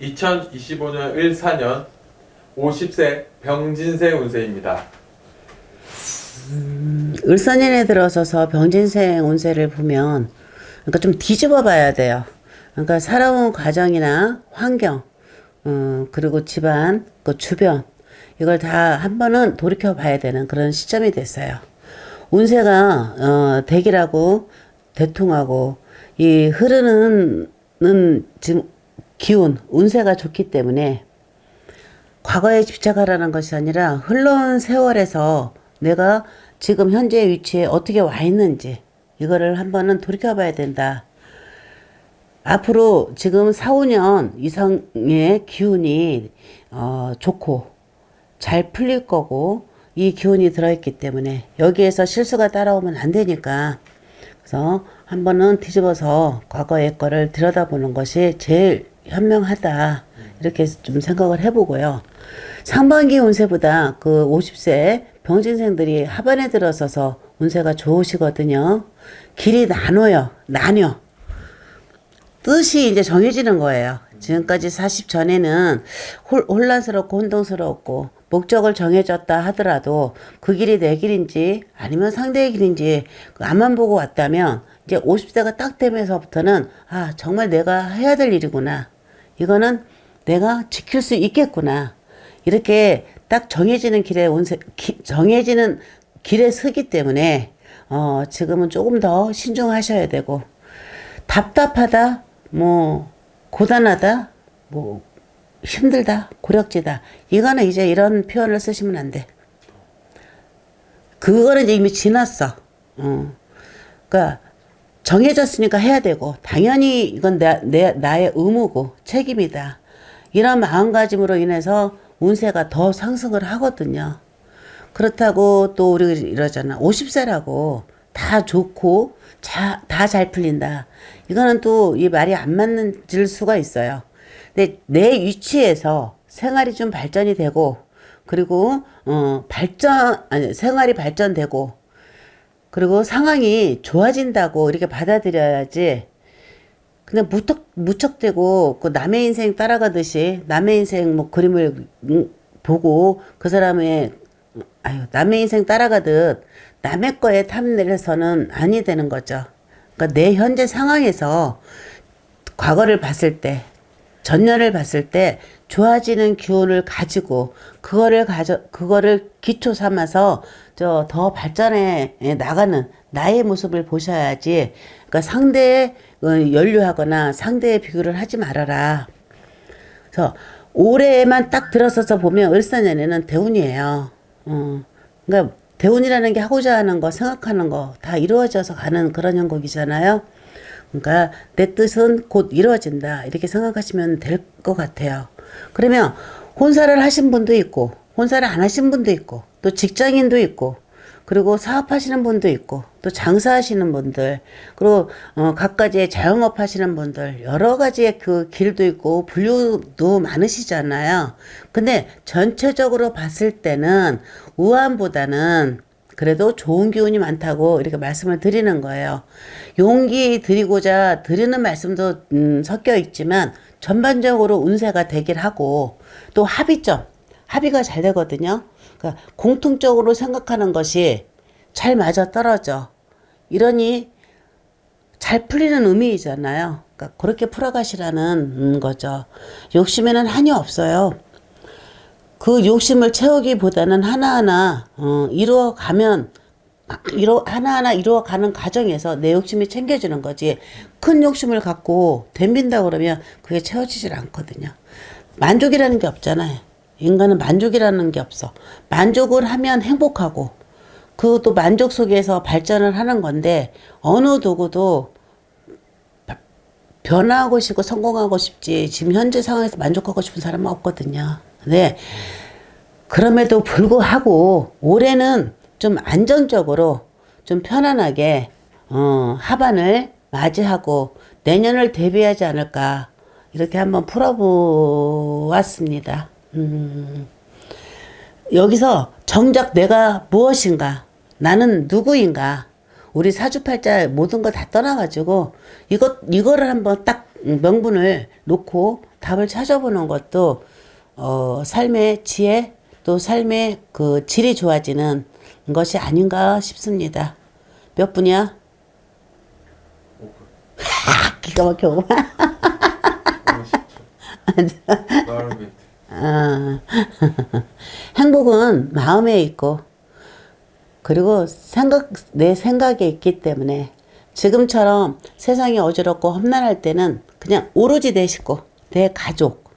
2025년 14년 50세 병진세 운세입니다. 을사년에 들어서서 병진생 운세를 보면 그러니까 좀 뒤집어 봐야 돼요. 그러니까 살아온 과정이나 환경, 어, 그리고 집안, 그 주변 이걸 다 한 번은 돌이켜 봐야 되는 그런 시점이 됐어요. 운세가 어, 대기라고 대통하고 이 흐르는 는 지금 기운, 운세가 좋기 때문에 과거에 집착하라는 것이 아니라 흘러온 세월에서 내가 지금 현재 위치에 어떻게 와 있는지 이거를 한번은 돌이켜봐야 된다. 앞으로 지금 4, 5년 이상의 기운이 어, 좋고 잘 풀릴 거고 이 기운이 들어있기 때문에 여기에서 실수가 따라오면 안 되니까 그래서 한 번은 뒤집어서 과거의 거를 들여다보는 것이 제일 현명하다. 이렇게 좀 생각을 해보고요. 상반기 운세보다 그 50세 병진생들이 하반에 들어서서 운세가 좋으시거든요. 길이 나눠요. 나뉘어. 뜻이 이제 정해지는 거예요. 지금까지 40 전에는 홀, 혼란스럽고 혼동스럽고 목적을 정해졌다 하더라도 그 길이 내 길인지 아니면 상대의 길인지 그 앞만 보고 왔다면 이제 50세가 딱 되면서부터는 아 정말 내가 해야 될 일이구나. 이거는 내가 지킬 수 있겠구나. 이렇게 딱 정해지는 길에 온 세, 기, 정해지는 길에 서기 때문에 어 지금은 조금 더 신중하셔야 되고 답답하다 뭐 고단하다 뭐 힘들다 고력지다 이거는 이제 이런 표현을 쓰시면 안 돼. 그거는 이미 지났어. 어. 그러니까 정해졌으니까 해야 되고 당연히 이건 내, 내 나의 의무고 책임이다. 이런 마음가짐으로 인해서 운세가 더 상승을 하거든요. 그렇다고 또 우리 이러잖아. 50세라고 다 좋고 다 잘 풀린다. 이거는 또 이 말이 안 맞는 질 수가 있어요. 근데 내 위치에서 생활이 좀 발전이 되고 그리고 어 발전 아니 생활이 발전되고 그리고 상황이 좋아진다고 이렇게 받아들여야지 그냥 무턱 무척대고 그 남의 인생 따라가듯이 남의 인생 뭐 그림을 음, 보고 그 사람의 아유 남의 인생 따라가듯 남의 거에 탐내려서는 아니 되는 거죠. 그러니까 내 현재 상황에서 과거를 봤을 때 전년을 봤을 때 좋아지는 기운을 가지고 그거를 가져 그거를 기초 삼아서 저 더 발전해 나가는 나의 모습을 보셔야지 그러니까 상대에 어, 연류하거나 상대에 비교를 하지 말아라. 그래서 올해만 딱 들어서서 보면 을사년에는 대운이에요. 어. 그러니까 대운이라는 게 하고자 하는 거, 생각하는 거 다 이루어져서 가는 그런 형국이잖아요. 그러니까 내 뜻은 곧 이루어진다. 이렇게 생각하시면 될 것 같아요. 그러면 혼사를 하신 분도 있고, 혼사를 안 하신 분도 있고, 또 직장인도 있고, 그리고 사업하시는 분도 있고, 또 장사하시는 분들, 그리고 어, 각가지의 자영업 하시는 분들, 여러 가지의 그 길도 있고, 분류도 많으시잖아요. 근데 전체적으로 봤을 때는 우한보다는 그래도 좋은 기운이 많다고 이렇게 말씀을 드리는 거예요. 용기 드리고자 드리는 말씀도 음, 섞여 있지만 전반적으로 운세가 되길 하고 또 합의점, 합의가 잘 되거든요. 그러니까 공통적으로 생각하는 것이 잘 맞아 떨어져. 이러니 잘 풀리는 의미이잖아요. 그러니까 그렇게 풀어가시라는 거죠. 욕심에는 한이 없어요. 그 욕심을 채우기보다는 하나하나 어, 이루어가면 이루 하나하나 이루어가는 과정에서 내 욕심이 챙겨주는 거지 큰 욕심을 갖고 덤빈다 그러면 그게 채워지질 않거든요. 만족이라는 게 없잖아요. 인간은 만족이라는 게 없어. 만족을 하면 행복하고 그것도 만족 속에서 발전을 하는 건데 어느 누구도 변화하고 싶고 성공하고 싶지 지금 현재 상황에서 만족하고 싶은 사람은 없거든요. 네. 그럼에도 불구하고 올해는 좀 안정적으로 좀 편안하게 어, 하반을 맞이하고 내년을 대비하지 않을까 이렇게 한번 풀어보았습니다. 음, 여기서 정작 내가 무엇인가 나는 누구인가 우리 사주팔자 모든 걸 다 떠나가지고 이것 이거를 한번 딱 명분을 놓고 답을 찾아보는 것도 어, 삶의 지혜 또 삶의 그 질이 좋아지는 것이 아닌가 싶습니다. 몇 분이야? 기가 막혀. 50초. 마을 멘트. 아, 행복은 마음에 있고, 그리고 생각, 내 생각에 있기 때문에 지금처럼 세상이 어지럽고 험난할 때는 그냥 오로지 내 식구, 내 가족,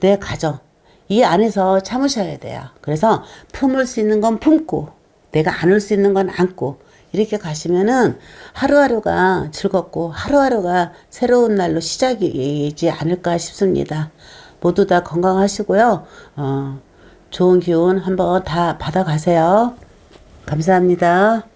내 가정, 이 안에서 참으셔야 돼요. 그래서 품을 수 있는 건 품고, 내가 안을 수 있는 건 안고, 이렇게 가시면은 하루하루가 즐겁고 하루하루가 새로운 날로 시작이지 않을까 싶습니다. 모두 다 건강하시고요. 어, 좋은 기운 한번 다 받아가세요. 감사합니다.